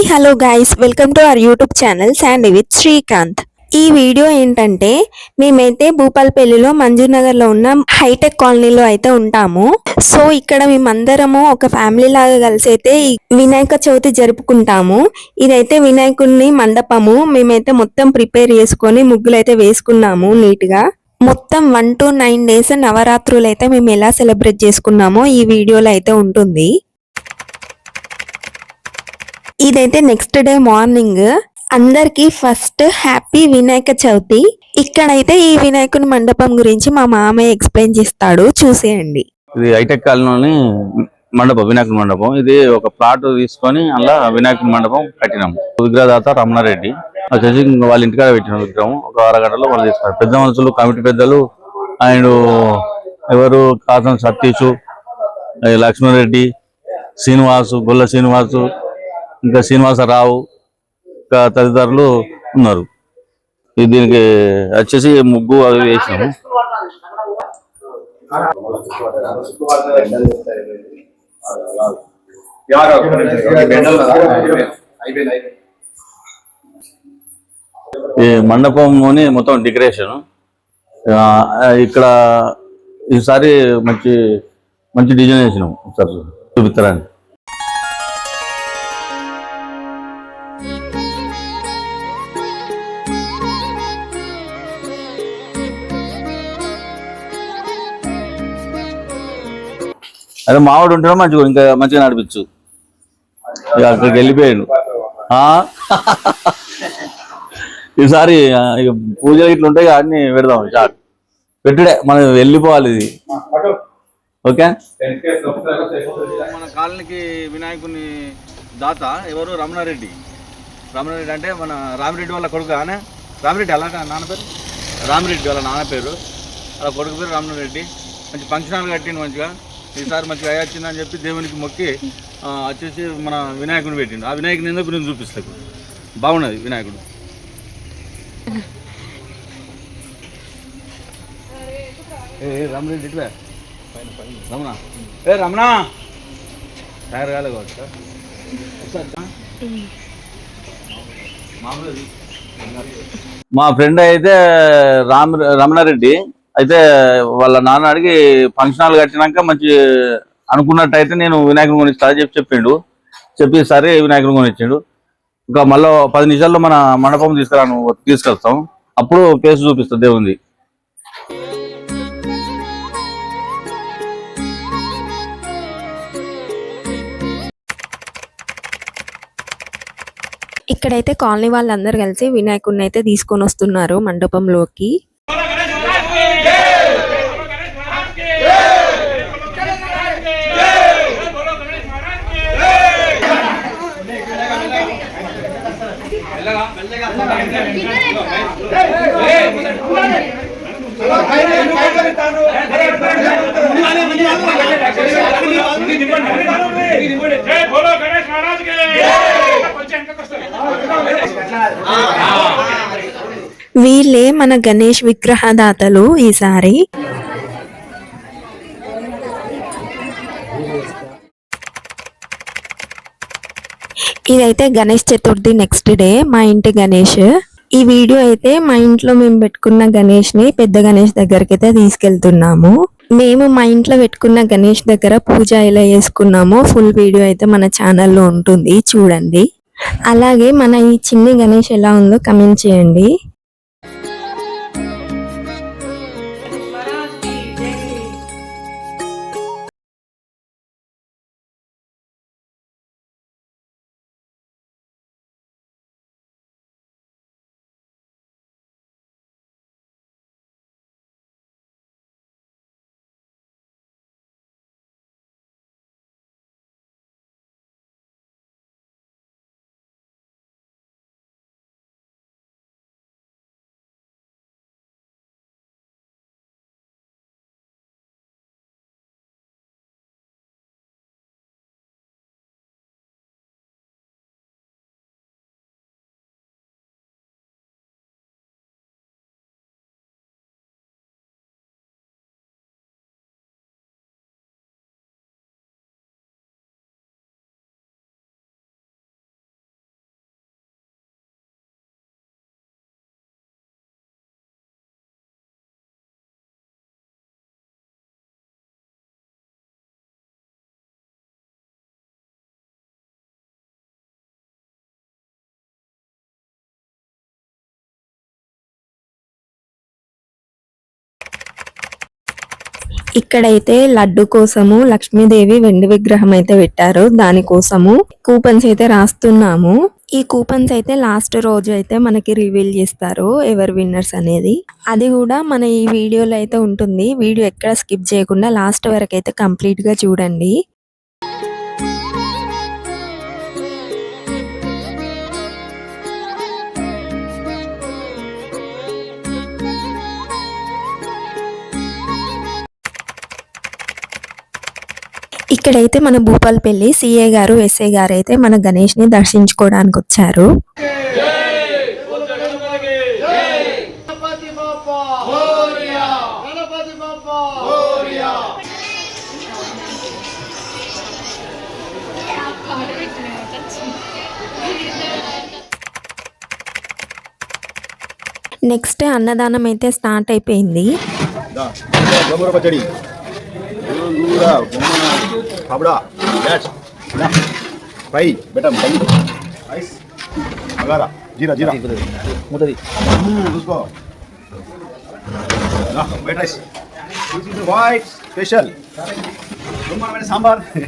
Hi hello guys. Welcome to our YouTube channel sand with Srikanth. ఈ video ఏంటంటే మేమైతే భూపాలపల్లిలో మంజునగర్లో ఉన్న హైటెక్ కాలనీలో అయితే ఉంటాము. సో ఇక్కడ మేమందరము ఒక ఫ్యామిలీ లాగా కలిసి అయితే వినాయక చవితి జరుపుకుంటాము. ఇదైతే వినాయకుడిని మండపము. మేమైతే మొత్తం ప్రిపేర్ చేసుకొని ముగ్గులు అయితే వేసుకున్నాము నీట్గా మొత్తం వన్ టు నైన్ డేస్ నవరాత్రులు అయితే మేము ఎలా సెలబ్రేట్ చేసుకున్నామో ఈ వీడియోలో అయితే ఉంటుంది. ఇదైతే నెక్స్ట్ డే మార్నింగ్ అందరికి ఫస్ట్ హ్యాపీ వినాయక చవితి. ఇక్కడైతే ఈ వినాయకుని మండపం గురించి మా మామయ్య ఎక్స్ప్లెయిన్ చేస్తాడు. చూసేయండి. ఇది హైటెక్ కాలనీ మండపం వినాయక మండపం. ఇది ఒక ప్లాట్ తీసుకొని అలా వినాయక మండపం కట్టినాం. విగ్రహదాత రమణారెడ్డి. వచ్చేసి వాళ్ళ ఇంటికాడ పెట్టిన విగ్రహం. ఒక అరగంటలో వాళ్ళు తీసుకున్నారు పెద్ద మనుషులు కమిటీ పెద్దలు అండ్ ఎవరు కాసం సతీష్ లక్ష్మణరెడ్డి శ్రీనివాసు గొల్ల శ్రీనివాసు ఇంకా శ్రీనివాసరావు ఇంకా తదితరులు ఉన్నారు. దీనికి వచ్చేసి ముగ్గు అవి వేసినాము. ఈ మండపంలోని మొత్తం డెకరేషన్. ఇక్కడ ఈసారి మంచి మంచి డిజైన్ వేసినాం సార్ చూపిస్తారని అదే మావాడు ఉంటే మంచిగా ఇంకా మంచిగా నడిపించు. అక్కడికి వెళ్ళిపోయాడు. ఈసారి పూజలు ఇట్లా ఉంటాయి అన్ని పెడదాం షార్ట్ పెట్టుడే మనం వెళ్ళిపోవాలి ఇది. ఓకే? మన కాలనీకి వినాయకుని దాత ఎవరు? రమణారెడ్డి. రమణారెడ్డి అంటే మన రామిరెడ్డి వాళ్ళ కొడుకు అనే రామిరెడ్డి అలా నాన్న పేరు? రామిరెడ్డి వాళ్ళ నాన్న పేరు. వాళ్ళ కొడుకు పేరు రమణారెడ్డి. మంచి ఫంక్షన్ హాల్ కట్టిండు మంచిగా. ఈసారి మంచిగా అయ్యి వచ్చిందని చెప్పి దేవునికి మొక్కి వచ్చేసి మన వినాయకుని పెట్టిండు. ఆ వినాయకుని ఎందుకు నేను చూపిస్తాను బాగున్నది వినాయకుడు. ఏ రమణ ఇట్లా రమణ. ఏ రమణ! తయారు కాలే కావచ్చు. మామూలు మా ఫ్రెండ్ అయితే రామ్ రమణారెడ్డి. అయితే వాళ్ళ నాన్న అడిగి ఫంక్షన్ హాల్ కట్టినాక మంచి అనుకున్నట్టయితే నేను వినాయకుని కొని స్టార్ట్ చెప్పి చెప్పిండు. చెప్పి సరే వినాయకుని కొనిచ్చిండు. ఇంకా మళ్ళీ పది నిమిషాల్లో మన మండపం తీసుకురాను తీసుకెళ్తాం అప్పుడు కేసు చూపిస్తా దేవుంది ఇక్కడైతే కాలనీ వాళ్ళందరూ కలిసి వినాయకుడిని అయితే తీసుకొని వస్తున్నారు మండపంలోకి. వీళ్ళే మన గణేష్ విగ్రహదాతలు ఈసారి. ఇదైతే గణేష్ చతుర్థి నెక్స్ట్ డే మా ఇంటి గణేష్. ఈ వీడియో అయితే మా ఇంట్లో మేము పెట్టుకున్న గణేష్ని పెద్ద గణేష్ దగ్గరికి అయితే తీసుకెళ్తున్నాము. మేము మా ఇంట్లో పెట్టుకున్న గణేష్ దగ్గర పూజ ఎలా చేసుకున్నామో ఫుల్ వీడియో అయితే మన ఛానల్లో ఉంటుంది చూడండి. అలాగే మన ఈ చిన్ని గణేష్ ఎలా ఉందో కమెంట్ చేయండి. ఇక్కడైతే లడ్డు కోసము లక్ష్మీదేవి వెండి విగ్రహం అయితే పెట్టారు. దానికోసము కూపన్స్ అయితే రాస్తున్నాము. ఈ కూపన్స్ అయితే లాస్ట్ రోజు అయితే మనకి రివీల్ చేస్తారు. ఎవరు విన్నర్స్ అనేది. అది కూడా మన ఈ వీడియోలో అయితే ఉంటుంది. వీడియో ఎక్కడ స్కిప్ చేయకుండా లాస్ట్ వరకు అయితే కంప్లీట్గా చూడండి. ఇక్కడైతే మన భూపాలపల్లి సిఏ గారు ఎస్ఏ గారు అయితే మన గణేష్ని దర్శించుకోవడానికి వచ్చారు. నెక్స్ట్ అన్నదానం అయితే స్టార్ట్ అయిపోయింది. గోంగూర పచ్చడి గోంగూర Gummanur పాపడా catch fry బెటం fry rice bagara జీరా జీరా ముద్దది చూసుకో వైట్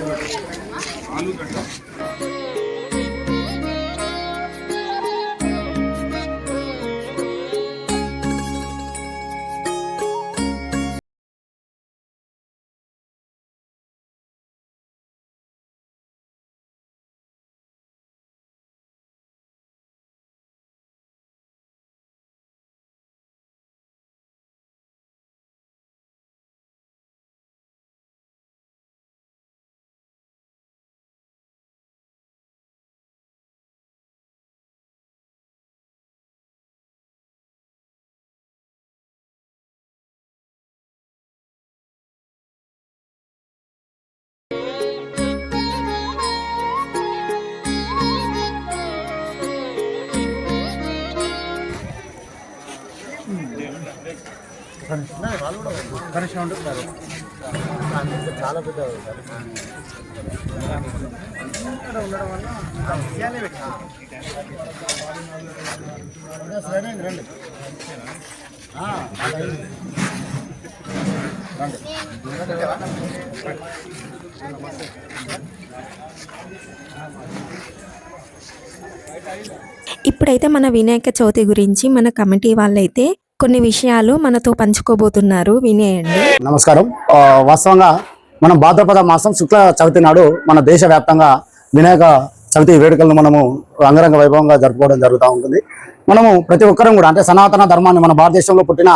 Rice special గుమ్మనమైన సాంబార్ అన్ని వంటలు ఏదో స్పెషల్ చేసుకో ఇప్పుడైతే మన వినాయక చవితి గురించి మన కమిటీ వాళ్ళైతే కొన్ని విషయాలు మనతో పంచుకోబోతున్నారు. వినేయండి. నమస్కారం. వాస్తవంగా మనం భాద్రపద మాసం శుక్ల చవితి నాడు మన దేశవ్యాప్తంగా వినాయక చవితి వేడుకలను మనము అంగరంగ వైభవంగా జరుపుకోవడం జరుగుతూ ఉంటుంది. మనము ప్రతి ఒక్కరం కూడా అంటే సనాతన ధర్మాన్ని మన భారతదేశంలో పుట్టిన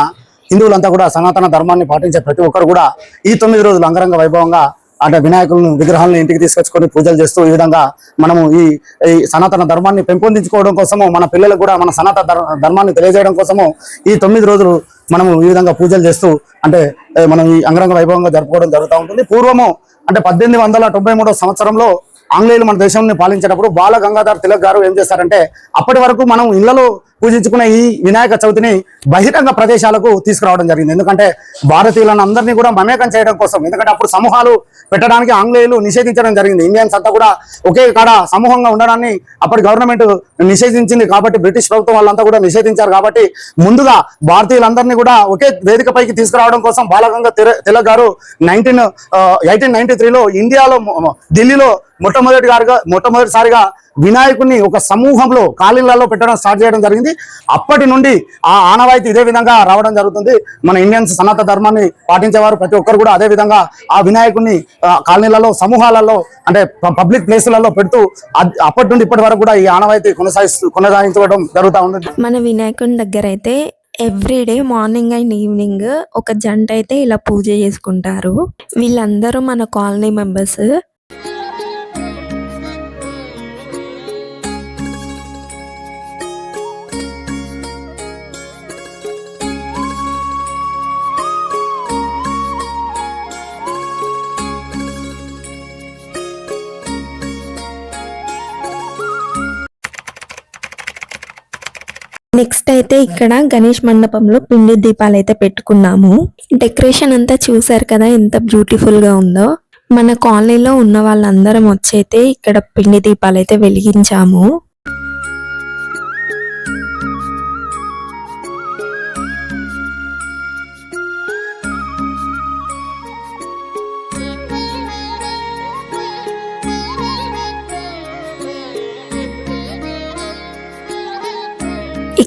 హిందువులంతా కూడా సనాతన ధర్మాన్ని పాటించే ప్రతి ఒక్కరు కూడా ఈ తొమ్మిది రోజులు అంగరంగ వైభవంగా అంటే వినాయకులను విగ్రహాలను ఇంటికి తీసుకొచ్చుకొని పూజలు చేస్తూ ఈ విధంగా మనము ఈ ఈ సనాతన ధర్మాన్ని పెంపొందించుకోవడం కోసము మన పిల్లలకు కూడా మన సనాతన ధర్- ధర్మాన్ని తెలియజేయడం కోసము ఈ తొమ్మిది రోజులు మనము ఈ విధంగా పూజలు చేస్తూ అంటే మనం ఈ అంగరంగ వైభవంగా జరుపుకోవడం జరుగుతూ ఉంటుంది. పూర్వము అంటే పద్దెనిమిది వందల తొంభై మూడో సంవత్సరంలో ఆంగ్లేయులు మన దేశాన్ని పాలించేటప్పుడు బాల గంగాధర్ తిలక్ గారు ఏం చేశారంటే అప్పటి వరకు మనం ఇళ్ళలో పూజించుకునే ఈ వినాయక చవితిని బహిరంగ ప్రదేశాలకు తీసుకురావడం జరిగింది. ఎందుకంటే భారతీయులను అందరినీ కూడా మమేకం చేయడం కోసం ఎందుకంటే అప్పుడు సమూహాలు పెట్టడానికి ఆంగ్లేయులు నిషేధించడం జరిగింది. ఇండియన్స్ అంతా కూడా ఒకే కాడ సమూహంగా ఉండడాన్ని అప్పటి గవర్నమెంట్ నిషేధించింది కాబట్టి బ్రిటిష్ ప్రభుత్వం వాళ్ళంతా కూడా నిషేధించారు కాబట్టి ముందుగా భారతీయులందరినీ కూడా ఒకే వేదికపైకి తీసుకురావడం కోసం బాలగంగా తిలక్ గారు నైన్టీన్ ఎయిటీన్ నైన్టీ త్రీలో ఇండియాలో ఢిల్లీలో మొట్టమొదటి ఢిల్లీలో మొట్టమొదటిగారుగా మొట్టమొదటిసారిగా వినాయకుడిని ఒక సమూహంలో ఖాళీలలో పెట్టడం స్టార్ట్ చేయడం జరిగింది. అప్పటి నుండి ఆ ఆనవాయితీ ఇదే విధంగా రావడం జరుగుతుంది. మన ఇండియన్స్ సనాతన ధర్మాన్ని పాటించేవారు ప్రతి ఒక్కరు కూడా అదే విధంగా ఆ వినాయకుడిని కాలనీలలో సమూహాలలో అంటే పబ్లిక్ ప్లేసులలో పెడుతూ అప్పటి నుండి ఇప్పటి వరకు కూడా ఈ ఆనవాయితీ కొనసాగిస్తూ కొనసాగించడం జరుగుతూ ఉంది మన వినాయకుని దగ్గర అయితే ఎవ్రీడే మార్నింగ్ అండ్ ఈవినింగ్ ఒక జంట అయితే ఇలా పూజ చేసుకుంటారు. వీళ్ళందరూ మన కాలనీ మెంబర్స్ అయితే ఇక్కడ గణేష్ మండపంలో పిండి దీపాలు అయితే పెట్టుకున్నాము. డెకరేషన్ అంతా చూసారు కదా ఎంత బ్యూటిఫుల్గా ఉందో. మన కాలనీలో ఉన్న వాళ్ళందరం వచ్చైతే ఇక్కడ పిండి దీపాలు అయితే వెలిగించాము.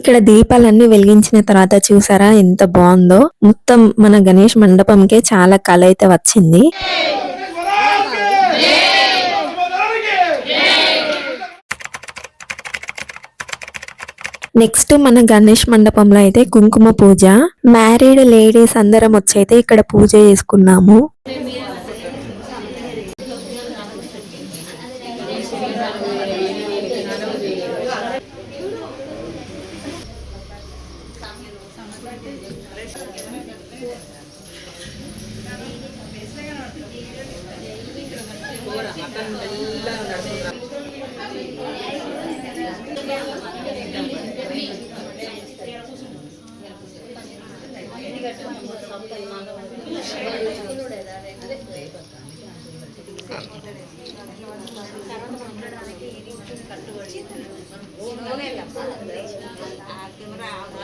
ఇక్కడ దీపాలన్నీ వెలిగించిన తర్వాత చూసారా ఎంత బాగుందో. మొత్తం మన గణేష్ మండపంకే చాలా కళ అయితే వచ్చింది. నెక్స్ట్ మన గణేష్ మండపంలో అయితే కుంకుమ పూజ. మ్యారీడ్ లేడీస్ అందరం వచ్చైతే ఇక్కడ పూజ చేసుకున్నాము.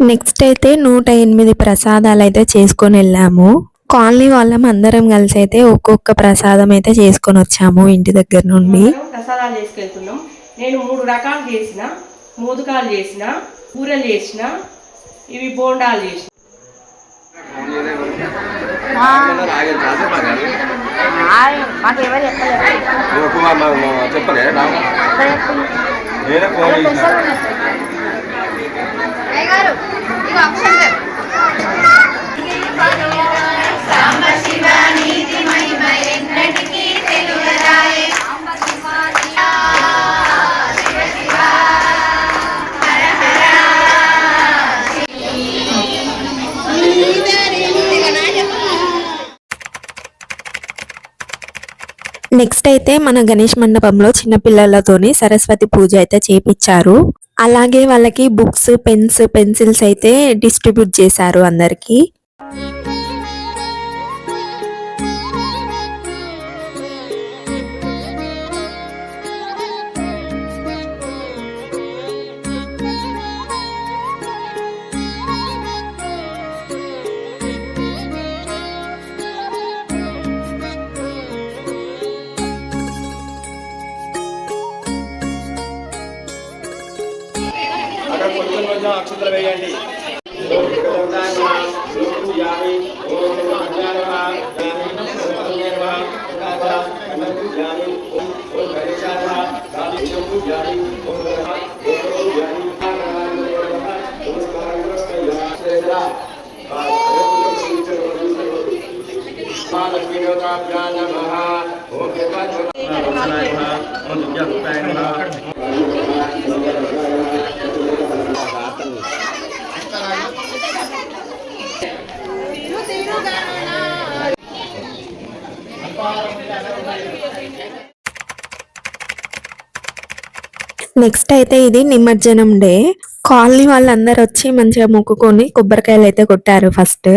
నెక్స్ట్ అయితే నూట ఎనిమిది ప్రసాదాలు అయితే చేసుకొని వెళ్ళాము. కాలనీ వాళ్ళం అందరం కలిసి అయితే ఒక్కొక్క ప్రసాదం అయితే చేసుకొని వచ్చాము ఇంటి దగ్గర నుండి. ప్రసాదాలు చేసుకెళ్తున్నాం. నేను మూడు రకాలు చేసిన. మోదుకాలు చేసిన కూరలు చేసిన ఇవి బోండాలు చేసిన. చెప్పలే నేనే ఫోన్ నెక్స్ట్ అయితే మన గణేష్ మండపంలో చిన్నపిల్లలతోని సరస్వతి పూజ అయితే చేపించారు అలాగే వాళ్ళకి బుక్స్ పెన్స్ పెన్సిల్స్ అయితే డిస్ట్రిబ్యూట్ చేశారు అందరికి. కొంచెం కొంచెం అక్షతలు వేయండి నెక్స్ట్ అయితే ఇది నిమజ్జనం డే. కాలనీ వాళ్ళందరూ వచ్చి మంచిగా మొక్కుకొని కొబ్బరికాయలు అయితే కొట్టారు ఫస్ట్.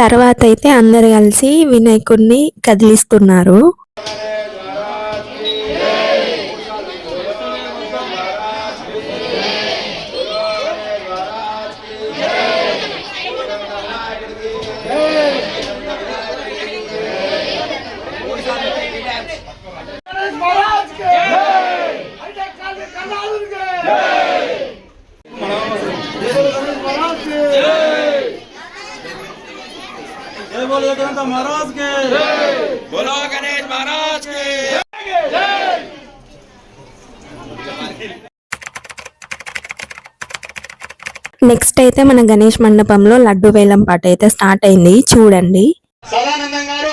తర్వాత అయితే అందరు కలిసి వినాయకుడిని కదిలిస్తున్నారు. యాదవ్ महाराज के। బోలో गणेश महाराज के। నెక్స్ట్ అయితే మన గణేష్ మండపంలో లడ్డు వేలం పాట అయితే స్టార్ట్ అయింది. చూడండి. సదానందం గారు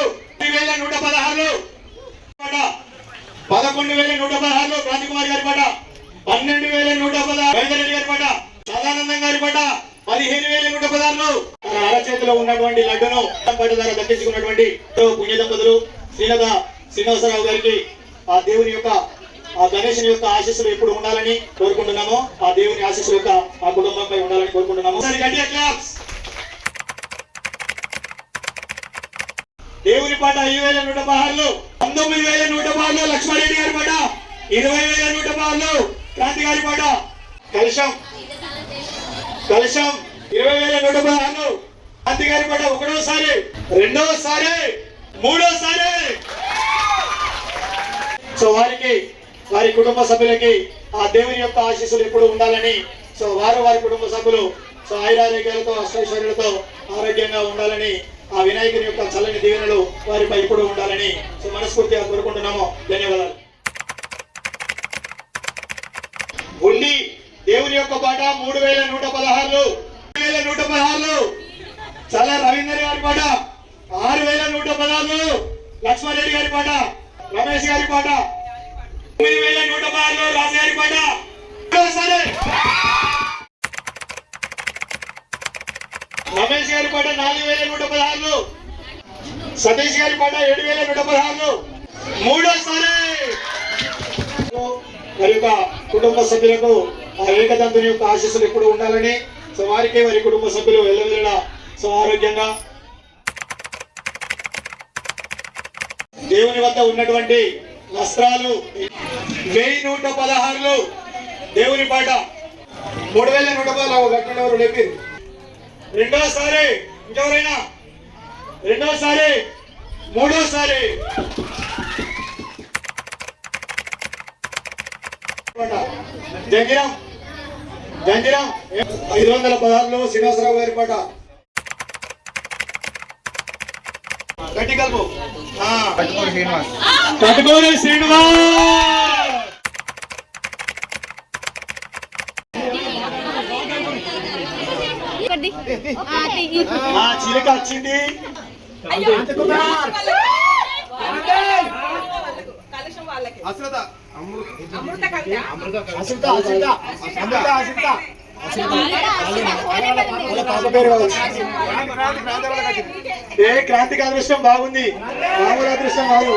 పదకొండు వేల నూట ఆశీస్సులు ఎప్పుడు ఉండాలని కోరుకుంటున్నాము ఆ దేవుని ఆశీస్సులు యొక్క ఆ కుటుంబంపై ఉండాలని కోరుకుంటున్నాము. దేవుని పాట ఐదు వేల నూట పదహారులు పంతొమ్మిది వేల నూట పదహారులు లక్ష్మారెడ్డి గారి పాట ఇరవై వేల నూట పదహారులు క్రాంతి గారి పాట. కలశం. కలశం. ఇరవై వేల నూట పదహారులు క్రాంతి గారి పాట ఒకటోసారి రెండోసారి మూడోసారి. సో వారికి వారి కుటుంబ సభ్యులకి ఆ దేవుని యొక్క ఆశీస్సులు ఎప్పుడు ఉండాలని. సో వారు వారి కుటుంబ సభ్యులు సో ఐరారోగ్యాలతో అష్టైశ్వర్యులతో ఆరోగ్యంగా ఉండాలని ఆ వినాయకుని యొక్క చల్లని దీవెనలు వారిపై ఇప్పుడు ఉండాలని. సో మనస్ఫూర్తిగా కోరుకుంటున్నాము. ధన్యవాదాలు. ఉండి దేవుని యొక్క పాట మూడు వేల నూట పదహారులు వేల నూట పదహారులు. చల్ల రవీందర్ గారి పాట ఆరు వేల నూట పదహారులు. లక్ష్మారెడ్డి గారి పాట రమేష్ గారి పాట రమేష్ గారి పాట నాలుగు వేల నూట పదహారులు సతీష్ గారి పాట ఏడు వేల నూట పదహారులు మూడోసారి మరి యొక్క కుటుంబ సభ్యులకు ఆ ఏకదంతుని యొక్క ఆశీస్సులు ఎప్పుడు ఉండాలని సో వారికి వారి కుటుంబ సభ్యులు వెళ్ళవెళ్ళ సో ఆరోగ్యంగా దేవుని వద్ద ఉన్నటువంటి వస్త్రాలు వెయ్యి నూట పదహారులు దేవుని పాట. మూడు వేల నూట పదహారు ఎవరు లేపారు? రెండోసారి ఇంకెవరైనా? రెండోసారి మూడోసారి. జంగిరం జంగిరం. ఐదు వందల పదహారులో శ్రీనివాసరావు గారి పాట. గట్టి కలుపు. ఆ. కట్టుకోని శ్రీనివాస్! ఆ చిలుక వచ్చింది. ఏ క్రాంతికి అదృష్టం బాగుంది. మామూలు అదృష్టం కాదు.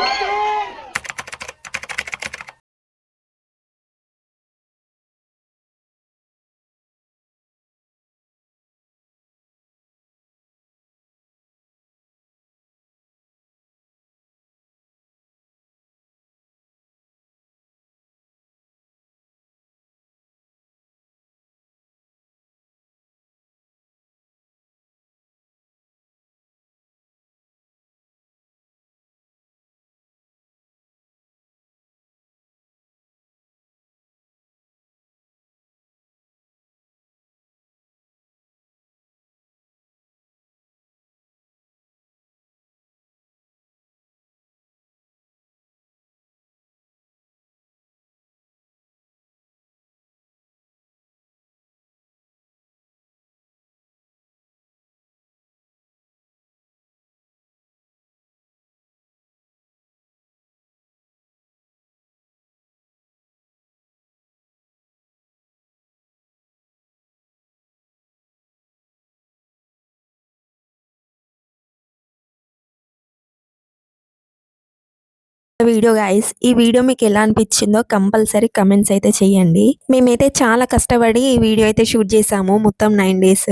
వీడియో గైస్ ఈ వీడియో మీకు ఎలా అనిపించిందో కంపల్సరీ కమెంట్స్ అయితే చేయండి. మేమైతే చాలా కష్టపడి ఈ వీడియో అయితే షూట్ చేసాము మొత్తం నైన్ డేస్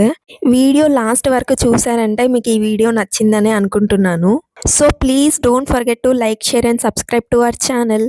వీడియో లాస్ట్ వరకు చూసారంటే మీకు ఈ వీడియో నచ్చిందని అనుకుంటున్నాను. So please don't forget to like share and subscribe to our channel